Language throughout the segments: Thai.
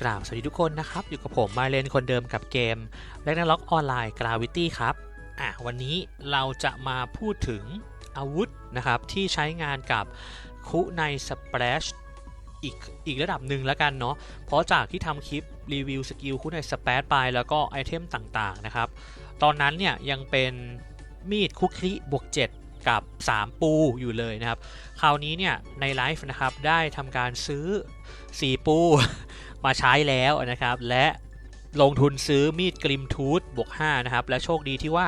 กราบสวัสดีทุกคนนะครับ อยู่กับผมมาเลนคนเดิมกับเกมแ a g n a r o k ออนไลน์ Gravity ครับอะวันนี้เราจะมาพูดถึงอาวุธนะครับ ที่ใช้งานกับคุในสเปรชอีกอีกระดับหนึ่งแล้วกันเนาะเพราะจากที่ทำคลิปรีวิวสกิลคุในสเปรชไปแล้วก็ไอเทมต่างๆนะครับ ตอนนั้นเนี่ยยังเป็นมีดคุกคิบวก7กับ 3 ปูอยู่เลยนะครับ คราวนี้เนี่ยในไลฟ์นะครับได้ทำการซื้อ 4 ปู มาใช้แล้วนะครับ และลงทุนซื้อมีดกริมทูธบวก 5 นะครับ และโชคดีที่ว่า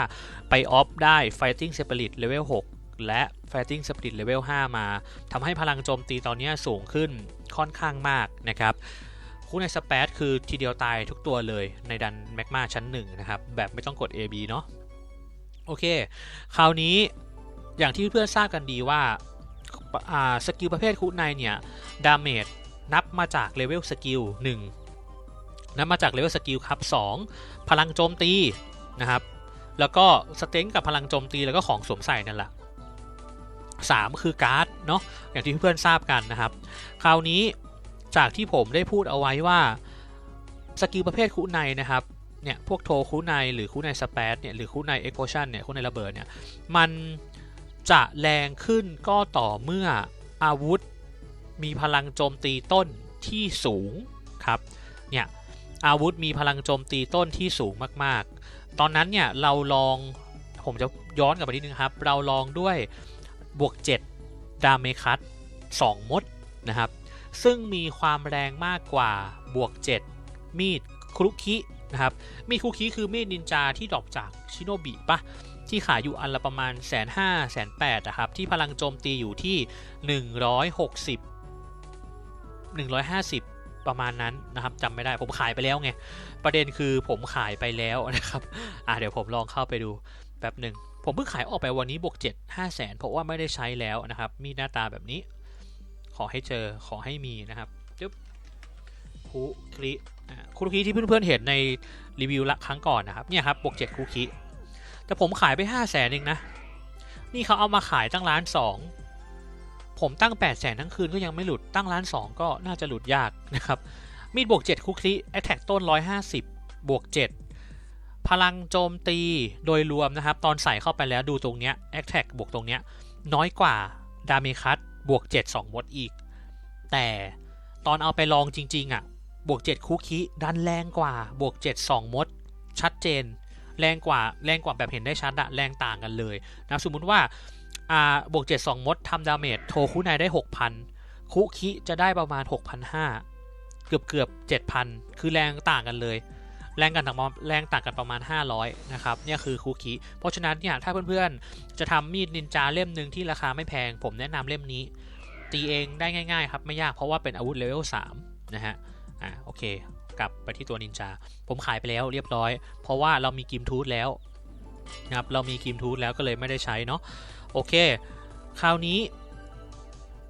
ไปออฟได้ Fighting Spirit Level 6 และ Fighting Spirit Level 5 มาทำให้พลังโจมตีตอนนี้สูงขึ้นค่อนข้างมากนะครับคู่ในสเปซคือทีเดียวตายทุกตัวเลยในดันแมกมาชั้น 1 นะครับ แบบไม่ต้องกด AB เนาะโอเค คราวนี้อย่างที่เพื่อนทราบกันดีว่าสกิลประเภทคุในเนี่ยดาเมจ นับมาจากเลเวลสกิล1นับมาจากเลเวลสกิลครับ 2 พลังโจมตีนะครับ แล้วก็สเต็งกับพลังโจมตีแล้วก็ของสวมใส่นั่นแหละ3 คือการ์ดเนาะอย่างที่เพื่อนทราบกันนะครับ คราวนี้จากที่ผมได้พูดเอาไว้ว่าสกิลประเภทคูในนะครับเนี่ยพวกโทคูในหรือคูในสเปซเนี่ยหรือคูในเอ็กโพชันเนี่ยคูในระเบิดเนี่ยมันจะแรงขึ้นก็ต่อเมื่ออาวุธ มีพลังโจมตีต้นที่สูงครับเนี่ยอาวุธมีพลังโจมตีต้นที่สูงมากๆ ตอนนั้นเนี่ยเราลองผมจะย้อนกลับไปนิดนึงครับ เราลองด้วยบวก 7 ดาเมคัต2มดนะครับ ซึ่งมีความแรงมากกว่าบวก 7 มีดครุคินะครับมีดครุคิคือมีดนินจาที่ดรอปจากชิโนบิปะที่ขายอยู่อันละประมาณแสนห้าแสนแปดนะครับ ที่พลังโจมตีอยู่ที่ 160 150 ประมาณนั้นนะครับจำไม่ได้ผมขายไปแล้วไง ประเด็นคือผมขายไปแล้วนะครับอ่าเดี๋ยวผมลองเข้าไปดูแป๊บหนึ่งผมเพิ่งขายออกไปวันนี้บวก7 5แสนเพราะว่าไม่ได้ใช้แล้วนะครับ มีหน้าตาแบบนี้ ขอให้เจอขอให้มีนะครับจึ๊บคุคลิคุคิที่เพื่อนๆเห็นในรีวิวละครั้งก่อนนะครับเนี่ยครับบวก7คุคิแต่ผมขายไป 5 0 0แสนเองนะ นี่เขาเอามาขายตั้งล้านสอง ผมตั้ง 8 0 0แสนทั้งคืนก็ยังไม่หลุดตั้งล้านสองก็น่าจะหลุดยากนะครับ มีดบวก 7 คุกคิแอตแทกต้น 150 บวก 7 พลังโจมตีโดยรวมนะครับ ตอนใส่เข้าไปแล้วดูตรงเนี้ยแอตแทกบวกตรงเนี้ยน้อยกว่าดาเมคัตบวก 7 2มดอีก แต่ตอนเอาไปลองจริง ๆอะ่ะบวก 7 คุกคิดันแรงกว่าบวก 7 2มด ชัดเจน แรงกว่าแรงกว่าแบบเห็นได้ชัดอะแรงต่างกันเลยนะสมมุติว่า อ่าบวก7 2มดทำดาเมจโทคุไนได้6,000คุคิจะได้ประมาณ6,500เกือบเกือบ7,000คือแรงต่างกันเลย แรงกันต่างแรงต่างกันประมาณ 500 นะครับเนี่ยคือคุคิเพราะฉะนั้นเนี่ยถ้าเพื่อนๆ จะทำมีดนินจาเล่มหนึ่งที่ราคาไม่แพง ผมแนะนำเล่มนี้ ตีเองได้ง่ายๆครับไม่ยากเพราะว่าเป็นอาวุธเลเวล3นะฮะอ่าโอเคกลับไปที่ตัวนินจา ผมขายไปแล้วเรียบร้อย เพราะว่าเรามีกิมทูธแล้วนะครับเรามีกิมทูธแล้วก็เลยไม่ได้ใช้เนาะ โอเค คราวนี้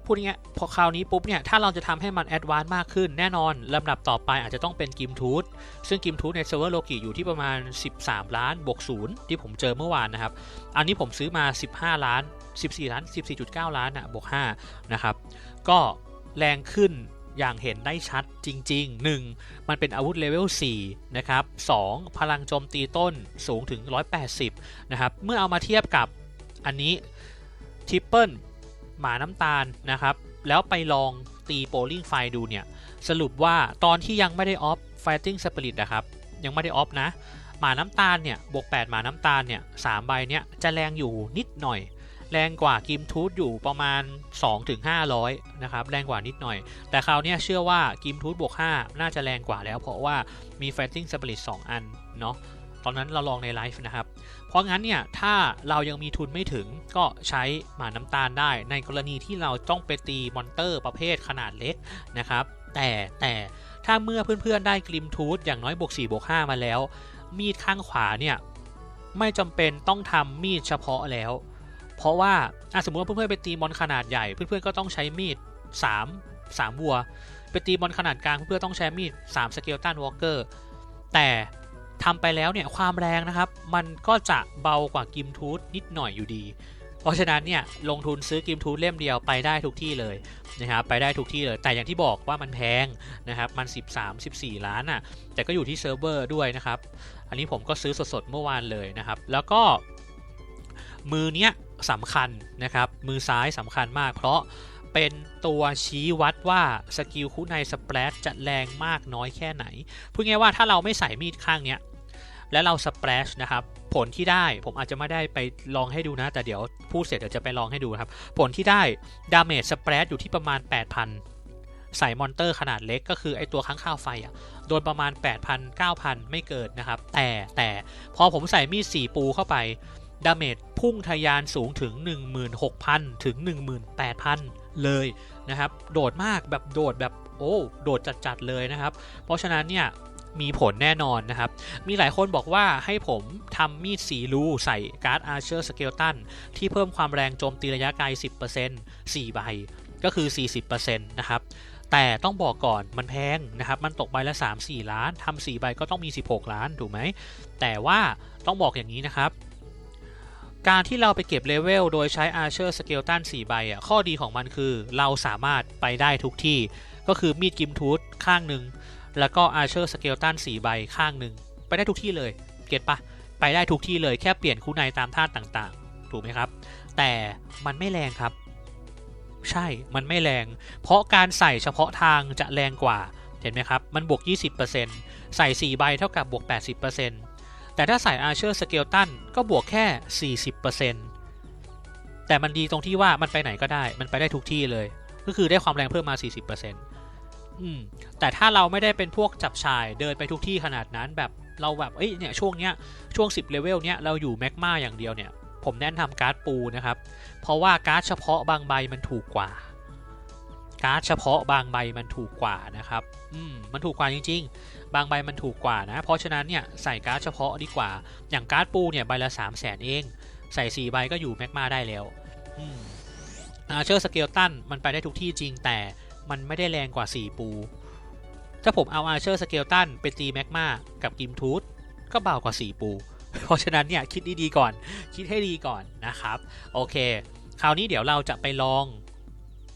พูดง่ายพอคราวนี้ปุ๊บเนี่ย ถ้าเราจะทำให้มันแอดวานซ์มากขึ้นแน่นอนลำดับต่อไปอาจจะต้องเป็นกิมทูธซึ่งกิมทูธในเซิร์ฟเวอร์โลกิอยู่ที่ประมาณ 13 ล้านบวกศูนย์ที่ผมเจอเมื่อวานนะครับ อันนี้ผมซื้อมา 15 ล้าน 14 ล้าน 14.9 ล้านอะบวก5นะครับ ก็แรงขึ้นอย่างเห็นได้ชัดจริง ๆ 1. มันเป็นอาวุธเลเวล 4 นะครับ 2. พลังโจมตีต้นสูงถึง 180 นะครับ เมื่อเอามาเทียบกับ อันนี้ทิปเปิลหมาน้ำตาลนะครับ แล้วไปลองตีโปลิงไฟดูเนี่ย สรุปว่าตอนที่ยังไม่ได้ออฟไฟติ้งสปิริตนะครับ ยังไม่ได้ออฟนะ หมาน้ำตาลเนี่ย บวก 8 หมาน้ำตาลเนี่ยสใบเนี่ย จะแรงอยู่นิดหน่อย แรงกว่ากิมทูธอยู่ประมาณ 2-500 นะครับ แรงกว่านิดหน่อย แต่คราวนี้เชื่อว่ากิมทูธบวก 5 น่าจะแรงกว่าแล้ว เพราะว่ามีไฟติ้งสปิริต2อันเนาะตอนนั้นเราลองในไลฟ์นะครับ เพราะงั้นเนี่ยถ้าเรายังมีทุนไม่ถึงก็ใช้หมาน้ำตาลได้ ในกรณีที่เราต้องไปตีมอนเตอร์ประเภทขนาดเล็กนะครับ แต่แต่ถ้าเมื่อเพื่อนๆได้กริมทูธอย่างน้อยบวก4บวก5มาแล้ว มีดข้างขวาเนี่ยไม่จำเป็นต้องทำมีดเฉพาะแล้ว เพราะว่าสมมติว่าเพื่อนๆไปตีมอนขนาดใหญ่ เพื่อนๆก็ต้องใช้มีด 3 3วัวไปตีมอนขนาดกลางเพื่อนๆต้องใช้มีด 3 สเกลตันวอลเกอร์แต่ ทำไปแล้วเนี่ยความแรงนะครับ มันก็จะเบากว่ากิมทูธนิดหน่อยอยู่ดี เพราะฉะนั้นเนี่ยลงทุนซื้อกิมทูตเล่มเดียวไปได้ทุกที่เลยนะครับไปได้ทุกที่เลย แต่อย่างที่บอกว่ามันแพงนะครับมัน 13 14 ล้านอะแต่ก็อยู่ที่เซิร์ฟเวอร์ด้วยนะครับ อันนี้ผมก็ซื้อสดๆเมื่อวานเลยนะครับ แล้วก็ มือเนี้ยสำคัญนะครับ มือซ้ายสำคัญมาก เพราะเป็นตัวชี้วัดว่าสกิลคู่ในสเปรดจะแรงมากน้อยแค่ไหน พูดง่ายว่าถ้าเราไม่ใส่มีดข้างเนี้ย และเราสเปรชนะครับผลที่ได้ผมอาจจะไม่ได้ไปลองให้ดูนะ แต่เดี๋ยวพูดเสร็จเดี๋ยวจะไปลองให้ดูครับ ผลที่ได้ดาเมจสเปรดอยู่ที่ประมาณ 8,000 ใส่มอนเตอร์ขนาดเล็กก็คือไอตัวค้างคาวไฟอะโดนประมาณ 8,000 9,000 ไม่เกิดนะครับ แต่แต่พอผมใส่มีด4ปูเข้าไปดาเมจพุ่งทะยานสูงถึง 16,000 ถึง 18,000 เลยนะครับ โดดมากแบบโดดแบบโอ้ โดดจัดๆเลยนะครับ เพราะฉะนั้นเนี่ย มีผลแน่นอนนะครับ มีหลายคนบอกว่าให้ผมทำมีดสีรูใส่การ์ดอาร์เชอร์สเกลตันที่เพิ่มความแรงโจมตีระยะไกล 10% 4 ใบ ก็คือ 40%นะครับแต่ต้องบอกก่อนมันแพงนะครับ มันตกใบละ 3-4 ล้านทำ4ใบก็ต้องมี 16 ล้าน ถูกไหม แต่ว่าต้องบอกอย่างนี้นะครับ การที่เราไปเก็บเลเวลโดยใช้ Archer Skeleton 4 ใบอะข้อดีของมันคือเราสามารถไปได้ทุกที่ ก็คือมีดกิมทูธข้างหนึ่ง แล้วก็ Archer Skeleton 4ใบข้างหนึ่งไปได้ทุกที่เลย เก็ตปะไปได้ทุกที่เลยแค่เปลี่ยนคู่ในตามธาตุต่างๆ ถูกไหมครับ แต่มันไม่แรงครับ ใช่ มันไม่แรง เพราะการใส่เฉพาะทางจะแรงกว่า เห็นไหมครับ มันบวก 20%ใส่ 4 ใบเท่ากับบวก 80%แต่ถ้าใส่ Archer Skeleton ก็บวกแค่ 40%แต่มันดีตรงที่ว่ามันไปไหนก็ได้ มันไปได้ทุกที่เลย ก็คือได้ความแรงเพิ่มมา 40% อืมแต่ถ้าเราไม่ได้เป็นพวกจับชายเดินไปทุกที่ขนาดนั้นแบบเราแบบเอ้ยเนี่ยช่วงเนี้ยช่วง 10เลเวลเนี้ยเราอยู่แมกมาอย่างเดียวเนี่ย ผมแนะนำการ์ดปูนะครับ เพราะว่าการ์ดเฉพาะบางใบมันถูกกว่า การ์ดเฉพาะบางใบมันถูกกว่านะครับอืมมันถูกกว่าจริง ๆ บางใบมันถูกกว่านะ เพราะฉะนั้นเนี่ยใส่การ์ดเฉพาะดีกว่า อย่างการ์ดปูเนี่ยใบละ3 0 0แสนเอง ใส่4ใบก็อยู่แมกมาได้แล้วอืมอาเชอร์สเกลตันมันไปได้ทุกที่จริงแต่ มันไม่ได้แรงกว่า 4 ปู ถ้าผมเอาอาเชอร์สเกลตันไปตีแมกมากับกิมทูธก็เบากว่า 4 ปู เพราะฉะนั้นเนี่ยคิดดีๆก่อน คิดให้ดีก่อนนะครับ โอเค คราวนี้เดี๋ยวเราจะไปลอง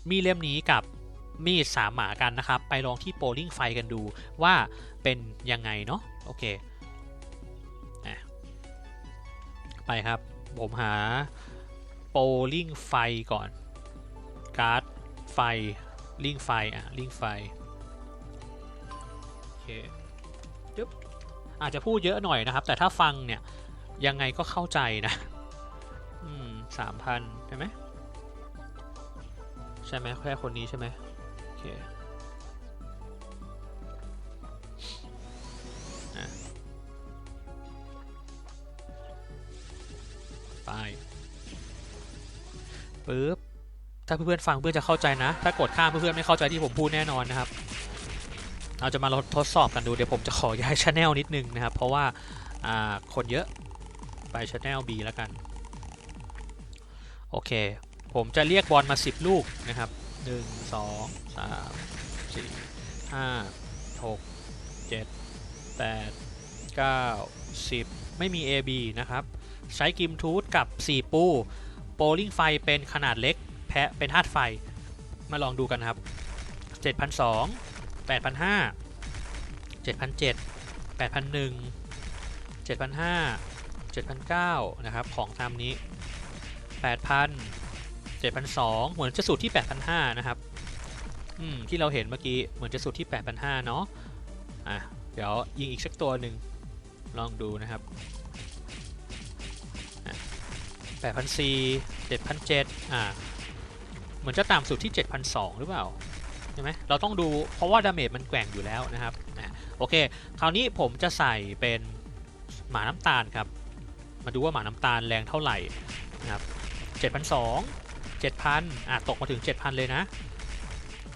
มีดเล่มนี้กับมีดสามหมากันนะครับ ไปลองที่โปลิงไฟกันดูว่าเป็นยังไงเนาะโอเคไปครับ ผมหาโปลิงไฟก่อน การ์ดไฟ ลิงไฟอะลิงไฟโอเคจึ๊บอาจจะพูดเยอะหน่อยนะครับ แต่ถ้าฟังเนี่ยยังไงก็เข้าใจนะอืมสามพันใช่ไหมใช่ไหมแค่คนนี้ใช่ไหมโอเคไปปึ๊บ ถ้าเพื่อนๆฟังเพื่อนจะเข้าใจนะ ถ้ากดข้ามเพื่อนๆไม่เข้าใจที่ผมพูดแน่นอนนะครับ เราจะมาทดสอบกันดูเดี๋ยวผมจะขอย้ายช anel นิดนึงนะครับ เพราะว่าคนเยอะไปช anel B แล้วกัน โอเค ผมจะเรียกบอลมา 10 ลูกนะครับ 1 2 3 4 5 6 7 8 9 10 ไม่มี AB นะครับ ใช้กิมทูธกับ 4 ปู โปลิงไฟเป็นขนาดเล็กะเป็นธาตุไฟ มาลองดูกันครับ 7,200 8,500 7,700 8,100 7,500 7,900นะครับของตามนี้ 8,000 7,200 เหมือนจะสุดที่ 8,500 นะครับ อืม ที่เราเห็นเมื่อกี้ เหมือนจะสุดที่ 8,500 เนาะอะ เดี๋ยวยิงอีกสักตัวหนึ่ง ลองดูนะครับ 8,400 7,700 อ่า เหมือนจะต่ำสุดที่ 7,200 หรือเปล่าใช่ไหมเราต้องดูเพราะว่าดาเมจมันแกว่งอยู่แล้วนะครับอะโอเค คราวนี้ผมจะใส่เป็นหมาน้ำตาลครับ มาดูว่าหมาน้ำตาลแรงเท่าไหร่นะครับ7,200 7,000อะตกมาถึง 7,000 เลยนะ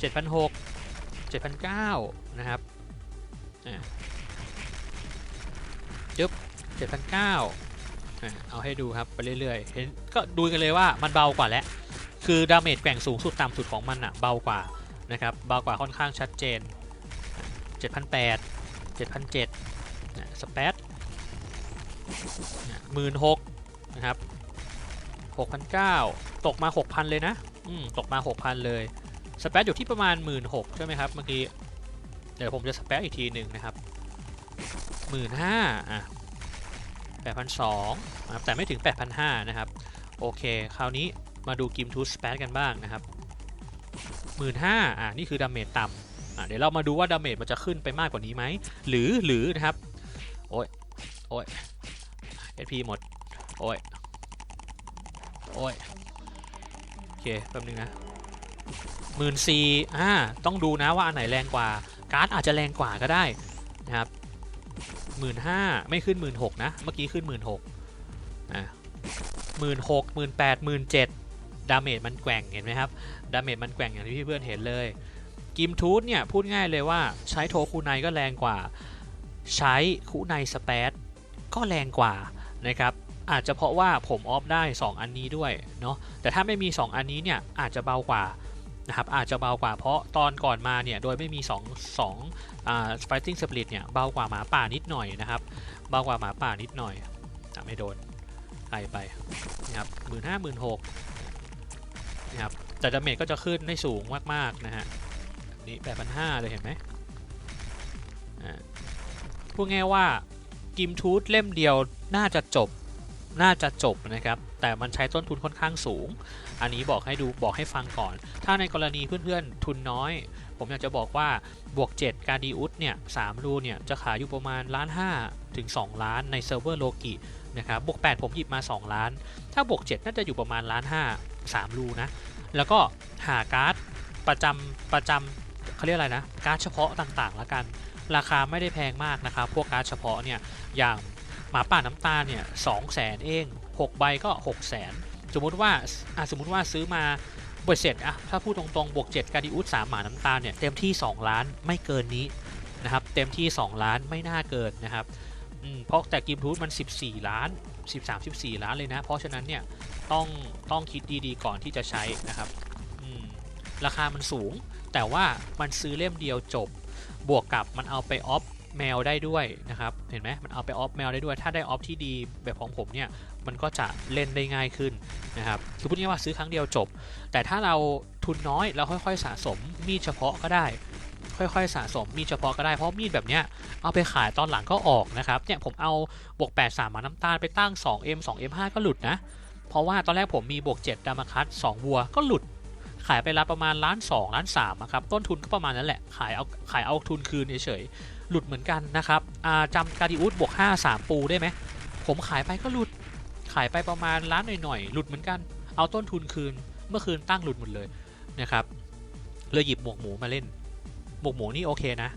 7,600 7,900 นะครับอะจึ๊บ7,900อะเอาให้ดูครับไปเรื่อยๆเห็นก็ดูกันเลยว่ามันเบากว่าแล้ว คือดาเมจแกว่งสูงสุดต่ำสุดของมันอะเบากว่านะครับเบากว่าค่อนข้างชัดเจน 7,800 7,700สเปซหมื่นหกนะครับ6,900 ตกมา 6,000 เลยนะอืมตกมา 6,000 เลยสเปซอยู่ที่ประมาณ 16,000ใช่ไหมครับเมื่อกี้เดี๋ยวผมจะสเปซอีกทีหนึ่งนะครับ15,000อะ8,200นะครับแต่ไม่ถึง 8,500 นะครับ โอเค คราวนี้ มาดูกิมทูสเปซกันบ้างนะครับ15,000อะนี่คือดาเมจต่ำอะเดี๋ยวเรามาดูว่าดาเมจมันจะขึ้นไปมากกว่านี้ไหม หรือหรือนะครับ โอ้ย โอ้ย HP หมด โอ้ย โอ้ย โอเค แป๊บนึงนะหมื่นสี่อ่า ต้องดูนะว่าอันไหนแรงกว่า การ์ดอาจจะแรงกว่าก็ได้นะครับหมื่นห้าไม่ขึ้นหมื่นหกนะ เมื่อกี้ขึ้นหมื่นหกอ่าหมื่นหกหมื่นแปดหมื่นเจ็ด ดาเมจมันแกว่งเห็นไหมครับดาเมจมันแกว่งอย่างที่พี่เพื่อนเห็นเลยกิมทูธเนี่ยพูดง่ายเลยว่าใช้โทคูไนก็แรงกว่า ใช้คูไนสเปซก็แรงกว่านะครับอาจจะเพราะว่าผมออฟได้ 2 อันนี้ด้วยเนาะแต่ถ้าไม่มี 2 อันนี้เนี่ยอาจจะเบากว่านะครับอาจจะเบากว่าเพราะตอนก่อนมาเนี่ยโดยไม่มี 2 2อ่า fighting spirit เนี่ยเบากว่าหมาป่านิดหน่อยนะครับเบากว่าหมาป่านิดหน่อยอะไม่โดนไกลไปนะครับหมื่นห้าหมื่นหก นะครับแต่ดาเมจก็จะขึ้นได้สูงมากๆนะฮะนี่แปดพันห้าเลยเห็นไหมพูดง่ายว่ากิมทูธเล่มเดียวน่าจะจบน่าจะจบนะครับ แต่มันใช้ต้นทุนค่อนข้างสูง อันนี้บอกให้ดูบอกให้ฟังก่อน ถ้าในกรณีเพื่อนๆ ทุนน้อย ผมอยากจะบอกว่าบวก 7 การดีอุสเนี่ยสามรูเนี่ยจะขายอยู่ประมาณล้านห้าถึง 2 ล้านในเซิร์ฟเวอร์โลกินะครับบวก 8 ผมหยิบมา 2 ล้าน ถ้าบวก 7 น่าจะอยู่ประมาณล้านห้า สามรูนะ แล้วก็หาการ์ดประจำประจำเขาเรียกอะไรนะ การ์ดเฉพาะต่างๆ ละกัน ราคาไม่ได้แพงมากนะครับ พวกการ์ดเฉพาะเนี่ย อย่างหมาป่าน้ำตาลเนี่ยสองแสนเอง 6 ใบก็ 6 0แสนสมมุติว่าอะสมมุติว่าซื้อมาบวกเสร็จอะถ้าพูดตรงๆ บวก7การดิอุส3หมาน้ำตาลเนี่ย เต็มที่ 2 ล้านไม่เกินนี้นะครับ เต็มที่ 2 ล้านไม่น่าเกินนะครับ เพราะแต่กิมทูธมัน 14 ล้าน 13 14 ล้านเลยนะ เพราะฉะนั้นเนี่ยต้องต้องคิดดีๆก่อนที่จะใช้นะครับราคามันสูง แต่ว่ามันซื้อเล่มเดียวจบบวกกับมันเอาไปออฟแมวได้ด้วยนะครับเห็นไหมมันเอาไปออฟแมวได้ด้วย ถ้าได้ออฟที่ดีแบบของผมเนี่ยมันก็จะเล่นได้ง่ายขึ้นนะครับคือพูดง่ายว่าซื้อครั้งเดียวจบ แต่ถ้าเราทุนน้อยเราค่อยๆสะสมมีเฉพาะก็ได้ ค่อยๆ สะสมมีดเฉพาะก็ได้เพราะมีดแบบเนี้ยเอาไปขายตอนหลังก็ออกนะครับเนี่ยผมเอาบวก 8 3 มาน้ำตาลไปตั้ง 2M 2M 5 ก็หลุดนะ เพราะว่าตอนแรกผมมีบวก 7 ดามาคัส2วัวก็หลุด ขายไปละประมาณล้าน2ล้าน3นะครับต้นทุนก็ประมาณนั้นแหละขายเอาขายเอาทุนคืนเฉยๆหลุดเหมือนกันนะครับจำการดิอุสบวก 5 3 ปูได้ไหมผมขายไปก็หลุด ขายไปประมาณล้านหน่อยๆหลุดเหมือนกัน เอาต้นทุนคืนเมื่อคืนตั้งหลุดหมดเลยนะครับเลยหยิบหมวกหมูมาเล่น หมวกหมูนี่โอเคนะ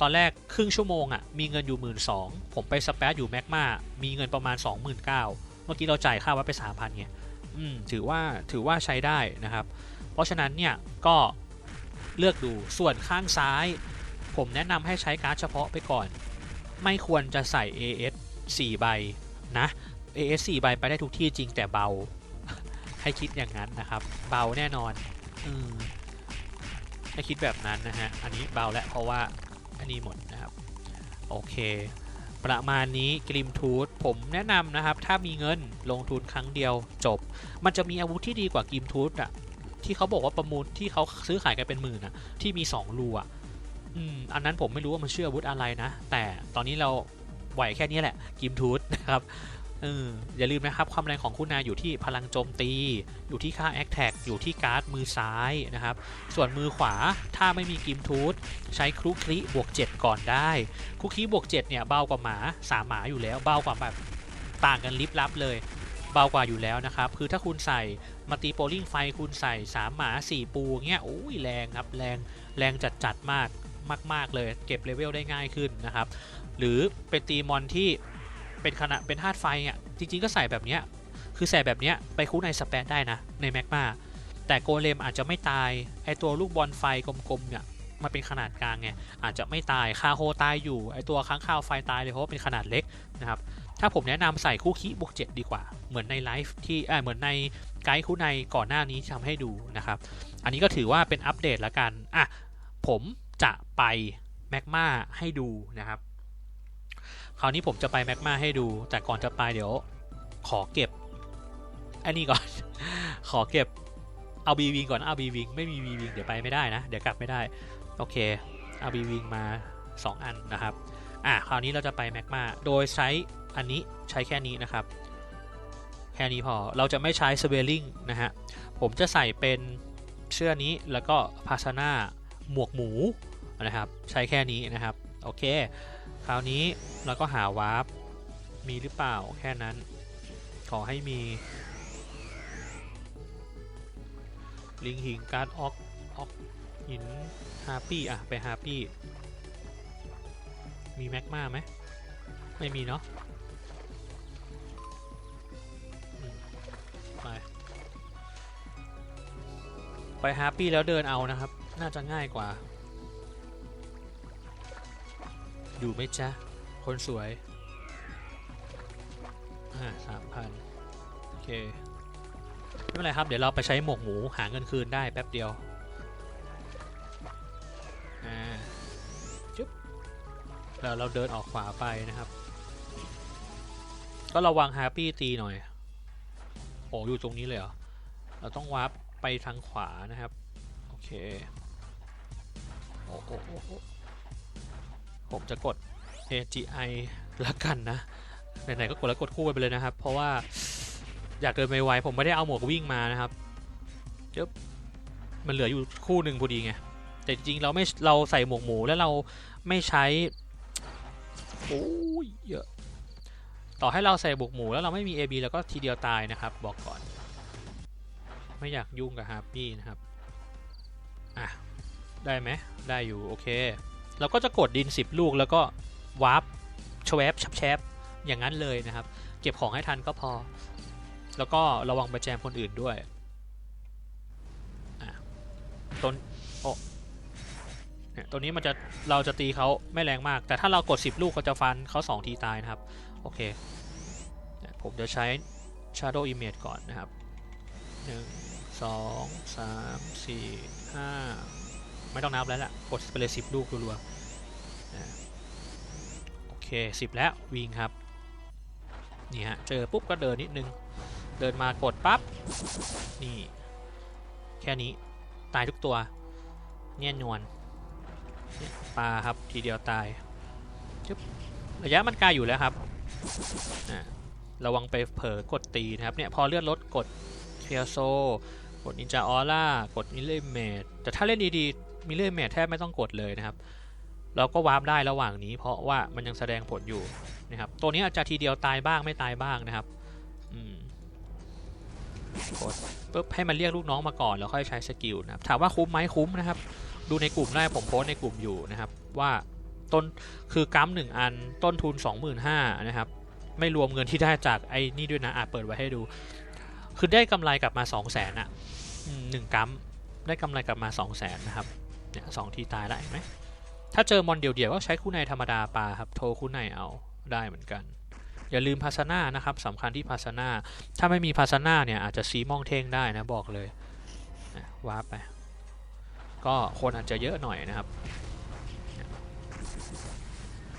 ตอนแรกครึ่งชั่วโมงอะ่ะมีเงินอยู่หมื่นสองผมไปสเปซอยู่แม็กมามีเงินประมาณ 29,000 เมื่อกี้เราจ่ายค่าไว้ไป 3,000ไงอืมถือว่าถือว่าใช้ได้นะครับ เพราะฉะนั้นเนี่ยก็เลือกดูส่วนข้างซ้าย ผมแนะนำให้ใช้การ์ดเฉพาะไปก่อน ไม่ควรจะใส่ AS 4 ใบนะ AS 4 ใบไปได้ทุกที่จริงแต่เบา ให้คิดอย่างนั้นนะครับ เบาแน่นอนอ มให้คิดแบบนั้นนะฮะ อันนี้เบาแล้วเพราะว่าอันนี้หมดนะครับ โอเค ประมาณนี้กริมทูธผมแนะนำนะครับ ถ้ามีเงินลงทุนครั้งเดียวจบ มันจะมีอาวุธที่ดีกว่ากริมทูธอะที่เขาบอกว่าประมูลที่เขาซื้อขายกันเป็นหมื่นอะที่มี2รูอะอืมอันนั้นผมไม่รู้ว่ามันชื่ออาวุธอะไรนะ แต่ตอนนี้เราไหวแค่นี้แหละกิมทูธนะครับ เอออย่าลืมนะครับความแรงของคุณนาอยู่ที่พลังโจมตี อยู่ที่ค่าแอคแท็กอยู่ที่การ์ดมือซ้ายนะครับ ส่วนมือขวาถ้าไม่มีกิมทูธใช้ครุคลิบวก 7 ก่อนได้ ครุคลิบวก 7 เนี่ยเบากว่าหมาสามหมาอยู่แล้วเบากว่าแบบต่างกันลิบลับเลยเบากว่าอยู่แล้วนะครับ คือถ้าคุณใส่มาตีโปลิงไฟคุณใส่ 3 หมา 4 ปูเงี้ยโอ้ยแรงครับแรงแรงจัดจัดมากมาก ๆ เลยเก็บเลเวลได้ง่ายขึ้นนะครับ หรือเป็นตีมอนที่ เป็นขณะเป็นธาตุไฟอะจริง ๆ ก็ใส่แบบเนี้ยคือใส่แบบเนี้ยไปคู่ในสเปซได้นะในแมกมาแต่โกเลมอาจจะไม่ตายไอตัวลูกบอลไฟกลมๆเนี่ยมันเป็นขนาดกลางไงอาจจะไม่ตายคาโฮตายอยู่ไอตัวค้างคาวไฟตายเลยเพราะว่าเป็นขนาดเล็กนะครับถ้าผมแนะนำใส่คู่คีบวก7ดีกว่า เหมือนในไลฟ์ที่เออเหมือนในไกด์คู่ในก่อนหน้านี้ทำให้ดูนะครับ อันนี้ก็ถือว่าเป็นอัปเดตละกันอะผมจะไปแมกมาให้ดูนะครับ คราวนี้ผมจะไปแมกมาให้ดู แต่ก่อนจะไปเดี๋ยว ขอเก็บอันนี้ก่อน ขอเก็บเอาบีวิงก่อนเอาบีวิงไม่มีบีวิงเดี๋ยวไปไม่ได้นะ เดี๋ยวกลับไม่ได้ โอเคเอาบีวิงมา 2 อันนะครับ อะคราวนี้เราจะไปแมกมาโดยใช้อันนี้ใช้แค่นี้นะครับ แค่นี้พอเราจะไม่ใช้สเวลลิงนะฮะ ผมจะใส่เป็นเสื้อนี้แล้วก็ภาชนะหมวกหมูนะครับ ใช้แค่นี้นะครับ โอเค คราวนี้เราก็หาวาร์ปมีหรือเปล่าแค่นั้น ขอให้มี ลิงหิงการ์ดออกออกหินฮาปี้อะไปฮาปี้ มีแม็กมาไหม ไม่มีเนาะไป ไปฮาปี้แล้วเดินเอานะครับ น่าจะง่ายกว่า อยู่ไหมจ๊ะ คนสวยอ่าสามพันโอเค ไม่เป็นไรครับ เดี๋ยวเราไปใช้หมวกหมูหาเงินคืนได้แป๊บเดียวจุ๊บแล้วเราเดินออกขวาไปนะครับ ก็ระวังฮาปี้ตีหน่อย โอ้อยู่ตรงนี้เลยเหรอ เราต้องวาร์ปไปทางขวานะครับ โอเค โอ้โอ้โอ้โอ้ ผมจะกด AGI ละกันนะ ไหนๆ ก็กดแล้วกดคู่ไปเลยนะครับ เพราะว่าอยากเดินไวผมไม่ได้เอาหมวกวิ่งมานะครับจึ๊บมันเหลืออยู่คู่หนึ่งพอดีไง แต่จริงๆเราไม่เราใส่หมวกหมูแล้วเราไม่ใช้โอ้ยเยอะ ต่อให้เราใส่หมวกหมูแล้วเราไม่มี AB แล้วก็ทีเดียวตายนะครับ บอกก่อน ไม่อยากยุ่งกับฮาร์ปี้นะครับ อะ ได้ไหมได้อยู่ โอเค เราก็จะกดดิน 10 ลูกแล้วก็วาร์ปชวบชับแชบอย่างนั้นเลยนะครับ เก็บของให้ทันก็พอ แล้วก็ระวังไปแจมคนอื่นด้วยอะต้นโอ้เนี่ยตัวนี้มันจะเราจะตีเขาไม่แรงมาก แต่ถ้าเรากด 10 ลูกก็จะฟันเขา2ทีตายนะครับ โอเค ผมจะใช้ Shadow Image ก่อนนะครับ 1 2 3 4 5 ไม่ต้องนับแล้วล่ะกดไปเลย10ลูกรัวๆโอเค10แล้ววิ่งครับนี่ฮะเจอปุ๊บก็เดินนิดนึง เดินมากดปั๊บนี่แค่นี้ตายทุกตัวเนียนวลเนี่ยปลาครับทีเดียวตายจึ๊บระยะมันไกลอยู่แล้วครับระวังไปเผลอกดตีนะครับเนี่ยพอเลือดลดกดเคียโซกดนินจาออร่ากดมิเลเมดแต่ถ้าเล่นดีๆ มิเลเมดแทบไม่ต้องกดเลยนะครับ เราก็วาร์ปได้ระหว่างนี้ เพราะว่ามันยังแสดงผลอยู่นะครับ ตัวนี้อาจจะทีเดียวตายบ้างไม่ตายบ้างนะครับกดปุ๊บให้มันเรียกลูกน้องมาก่อนแล้วค่อยใช้สกิลนะครับ ถามว่าคุ้มไหมคุ้มนะครับ ดูในกลุ่มได้ผมโพสในกลุ่มอยู่นะครับ ว่าต้นคือกัมหนึ่งอันต้นทุน 25,000นะครับไม่รวมเงินที่ได้จากไอ้นี่ด้วยนะอาจเปิดไว้ให้ดู คือได้กำไรกลับมา 2 0 0 0 0นอะหนึ่งกัมได้กำไรกลับมา 2 0 0 0 0นนะครับ เนี่ยสองทีตายได้ไหมถ้าเจอมอนเดี่ยวๆก็ใช้คู่ในธรรมดาปลาครับ โทรคู่ในเอาได้เหมือนกัน อย่าลืมภาชนะนะครับสำคัญที่ภาชนะถ้าไม่มีภาชนะเนี่ยอาจจะซีมองเท่งได้นะบอกเลยวาร์ปไป ก็คนอาจจะเยอะหน่อยนะครับ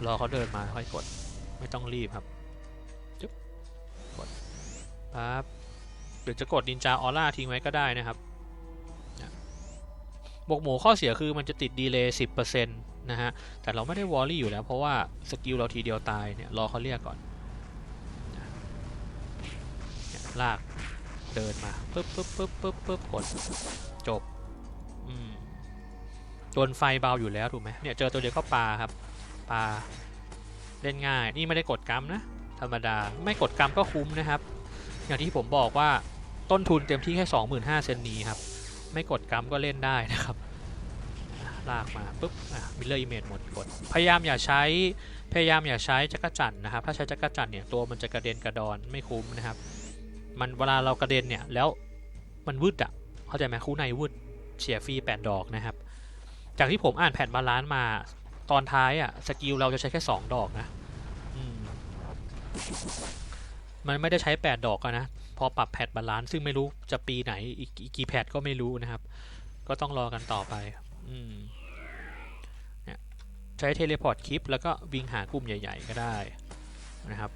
รอเขาเดินมาค่อยกด ไม่ต้องรีบครับจุ๊บกดปั๊บหรือจะกดดินจาออร่าทิ้งไว้ก็ได้นะครับ บวกหมูข้อเสียคือมันจะติดดีเลย์สิบเปอร์เซ็นต์นะฮะ แต่เราไม่ได้วอลลี่อยู่แล้ว เพราะว่าสกิลเราทีเดียวตายเนี่ย รอเขาเรียกก่อนลากเดินมาปึ๊บปึ๊บปึ๊บปึ๊บปึ๊บกดจบอืมโดนไฟเบาอยู่แล้วถูกไหมเนี่ยเจอตัวเดียวก็ปลาครับปลาเล่นง่าย นี่ไม่ได้กดกรรมนะ ธรรมดาไม่กดกรรมก็คุ้มนะครับ อย่างที่ผมบอกว่าต้นทุนเต็มที่แค่ 25,000เซนนี้ครับ ไม่กดกรรมก็เล่นได้นะครับ ลากมาปุ๊บอะมิลเลอร์อิเมจหมดกด พยายามอย่าใช้พยายามอย่าใช้จักรจันนะครับ ถ้าใช้จักรจันเนี่ยตัวมันจะกระเด็นกระดอนไม่คุ้มนะครับ มันเวลาเรากระเด็นเนี่ยแล้วมันวืดอะเข้าใจไหมคู่ในวืดเสียฟรี8 ดอกนะครับ จากที่ผมอ่านแผ่นบาลานซ์มาตอนท้ายอะสกิลเราจะใช้แค่ 2 ดอกนะมมันไม่ได้ใช้ 8 ดอกอะนะ พอปรับแพทบาลานซ์ซึ่งไม่รู้จะปีไหนอีกอีกกี่แพทก็ไม่รู้นะครับ ก็ต้องรอกันต่อไปอืมใช้เทเลพอร์ตคลิป แล้วก็วิ่งหากลุ่มใหญ่ ๆ ก็ได้นะครับ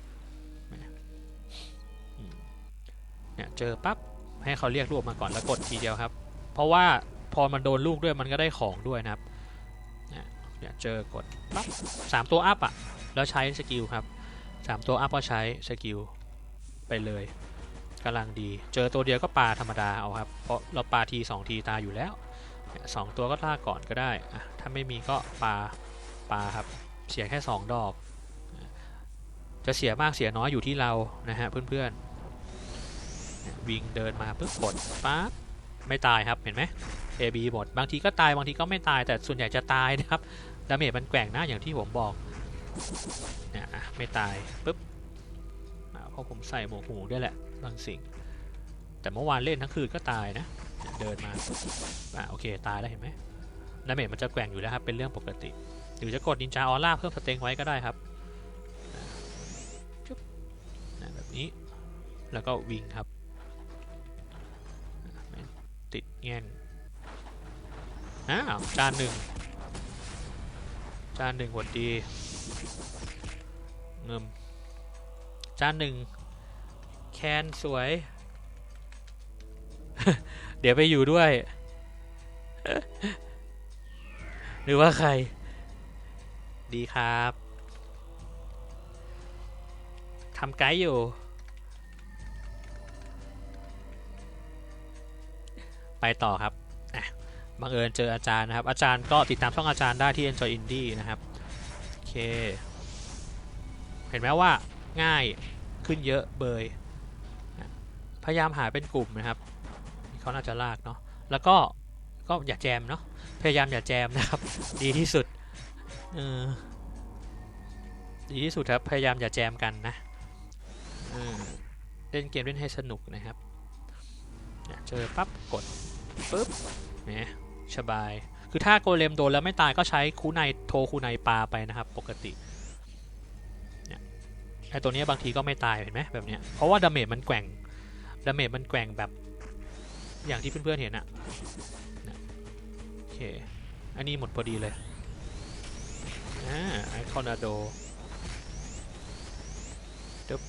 เนี่ยเจอปั๊บให้เขาเรียกลูกมาก่อนแล้วกดทีเดียวครับ เพราะว่าพอมันโดนลูกด้วยมันก็ได้ของด้วยนะครับเนี่ยเนี่ยเจอกดปั๊บสามตัวอัพอะ แล้วใช้สกิลครับสามตัวอัพก็ใช้สกิลไปเลย กำลังดี เจอตัวเดียวก็ปลาธรรมดาเอาครับ เพราะเราปลาทีสองทีตาอยู่แล้วสองตัวก็ล่าก่อนก็ได้ ถ้าไม่มีก็ปลาปลาครับ เสียแค่สองดอก จะเสียมากเสียน้อยอยู่ที่เรานะฮะเพื่อนๆ วิ่งเดินมาปุ๊บกดปั๊บไม่ตายครับเห็นไหม AB หมด บางทีก็ตายบางทีก็ไม่ตายแต่ส่วนใหญ่จะตายนะครับดาเมจมันแกว่งนะอย่างที่ผมบอกเนี่ยอะไม่ตายปุ๊บเพราะผมใส่หมวกหูด้วยแหละ บางสิ่ง แต่เมื่อวานเล่นทั้งคืนก็ตายนะ เดินมาอะโอเคตายแล้วเห็นไหมดาเมจมันจะแกว่งอยู่แล้วครับ เป็นเรื่องปกติ หรือจะกดนินจาออร่าเพิ่มสเต็งไว้ก็ได้ครับนะแบบนี้ แล้วก็วิ่งครับ ติดแง่นอ้าวจานหนึ่งจานหนึ่งหวัดดีเงิมจานหนึ่ง คนสวย เดี๋ยวไปอยู่ด้วย หรือว่าใคร ดีครับทำไกด์อยู่ ไปต่อครับบังเอิญเจออาจารย์นะครับ อาจารย์ก็ติดตามช่องอาจารย์ได้ที่ Enjoy Indie นะครับ โอเค เห็นไหมว่าง่ายขึ้นเยอะเบย พยายามหาเป็นกลุ่มนะครับเขาน่าจะลากเนาะแล้วก็ก็อย่าแจมเนาะพยายามอย่าแจมนะครับ ดีที่สุดเออดีที่สุดครับพยายามอย่าแจมกันนะเล่นเกมเล่นให้สนุกนะครับเจอปั๊บกดปุ๊บเนี่ยสบาย คือถ้าโกเลมโดนแล้วไม่ตายก็ใช้คูไนโทคูไนปลาไปนะครับ ปกติไอตัวนี้บางทีก็ไม่ตายเห็นไหมแบบเนี้ยเพราะว่าดาเมจมันแกว่ง ดาเมจมันแกว่งแบบอย่างที่เพื่อนๆเห็นอะเนี่ยโอเค อันนี้หมดพอดีเลยอ่าไอคอนาโดดึบ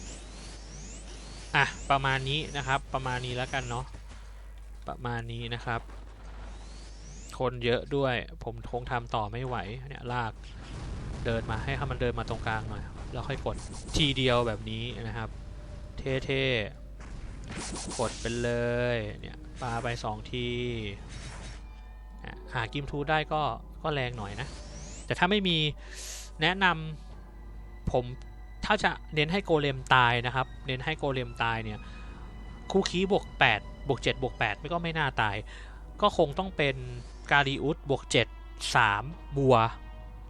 อะ ประมาณนี้นะครับ ประมาณนี้แล้วกันเนาะ ประมาณนี้นะครับ คนเยอะด้วย ผมคงทำต่อไม่ไหว เนี่ยลากเดินมาให้เขามันเดินมาตรงกลางหน่อย แล้วค่อยกดทีเดียวแบบนี้นะครับ เท่ๆ กดไปเลยเนี่ยปาไปสองทีหากิมทูได้ก็ก็แรงหน่อยนะ แต่ถ้าไม่มีแนะนำผมถ้าจะเน้นให้โกเลมตายนะครับ เน้นให้โกเลมตายเนี่ยคู่คีบวก8บวก7บวก8ไม่ก็ไม่น่าตาย ก็คงต้องเป็นกาลิอุสบวก7 3 บัว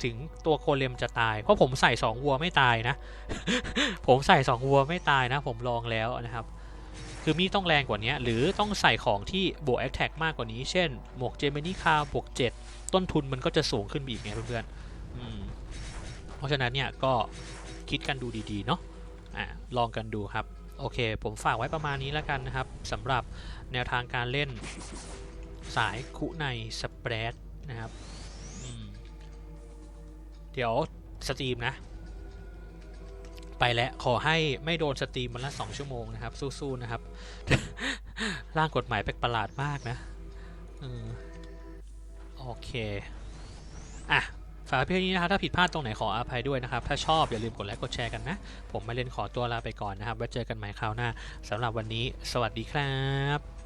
ถึงตัวโกเลมจะตาย เพราะผมใส่ 2 วัวไม่ตายนะ ผมใส่ 2 วัวไม่ตายนะ ผมลองแล้วนะครับ คือมีต้องแรงกว่านี้หรือต้องใส่ของที่บวกแอคแท็กมากกว่านี้ เช่น หมวกเจมินี่คาบวก 7 ต้นทุนมันก็จะสูงขึ้นไปอีกไงเพื่อนๆอืมเพราะฉะนั้นเนี่ยก็คิดกันดูดีๆเนาะอะลองกันดูครับ โอเค ผมฝากไว้ประมาณนี้แล้วกันนะครับสำหรับแนวทางการเล่นสายคุในสเปรดนะครับเดี๋ยวสตรีมนะ ไปแล้วขอให้ไม่โดนสตรีมวันละ2ชั่วโมงนะครับ สู้ๆนะครับ ร่างกฎหมายแปลกประหลาดมากนะอโอเค อะฝากเพียงนี้นะครับถ้าผิดพลาดตรงไหนขออภัยด้วยนะครับ ถ้าชอบอย่าลืมกดไลค์กดแชร์กันนะ ผมมาเล่นขอตัวลาไปก่อนนะครับไว้เจอกันใหม่คราวหน้าสำหรับวันนี้ สวัสดีครับ